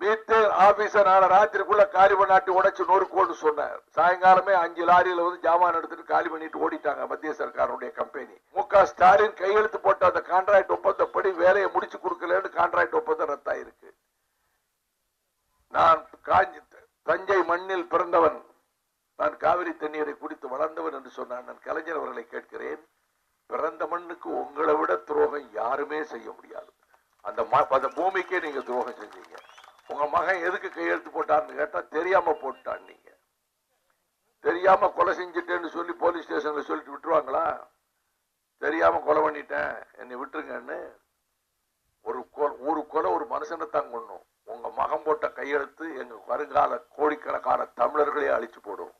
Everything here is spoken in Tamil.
வீட்டு ஆபீசர் நாளை ராத்திரிக்குள்ள காலி பண்ணாட்டி உடைச்சு நொறுக்கோன்னு சொன்னார். சாயங்காலமே அஞ்சு லாரியில வந்து ஜாமான் எடுத்துட்டு காலி பண்ணிட்டு ஓடிட்டாங்க மத்திய சர்க்காருடைய கம்பெனி. மு க ஸ்டாலின் கையெழுத்து போட்ட அந்த கான்ட்ராக்ட் ஒப்பந்தப்படி வேலையை முடிச்சு கொடுக்கலன்னு கான்ட்ராக்ட் ஒப்பந்தம் ரத்தாயிருக்கு. நான் காஞ்சி தஞ்சை மண்ணில் பிறந்தவன். நான் காவிரி தண்ணீரை குடித்து வளர்ந்தவன் என்று சொன்னான் நான் கலைஞர் அவர்களை கேட்கிறேன். பிறந்த மண்ணுக்கு உங்களை விட துரோகம் யாருமே செய்ய முடியாது. அந்த ம- அந்த பூமிக்கே நீங்க துரோகம் செஞ்சீங்க. உங்க மகன் எதுக்கு கையெழுத்து போட்டான்னு கேட்டா தெரியாம போட்டான் நீங்க. தெரியாம கொலை செஞ்சுட்டேன்னு சொல்லி போலீஸ் ஸ்டேஷன்ல சொல்லிட்டு விட்டுருவாங்களா? தெரியாம கொலை பண்ணிட்டேன் என்னை விட்டுருங்கன்னு ஒரு கொ- ஒரு கொலை ஒரு மனுஷனை தான் கொண்ணும் உங்க மகன் போட்ட கையெழுத்து எங்க வருங்கால கோடிக்கணக்கான தமிழர்களே அழிச்சு போடும்.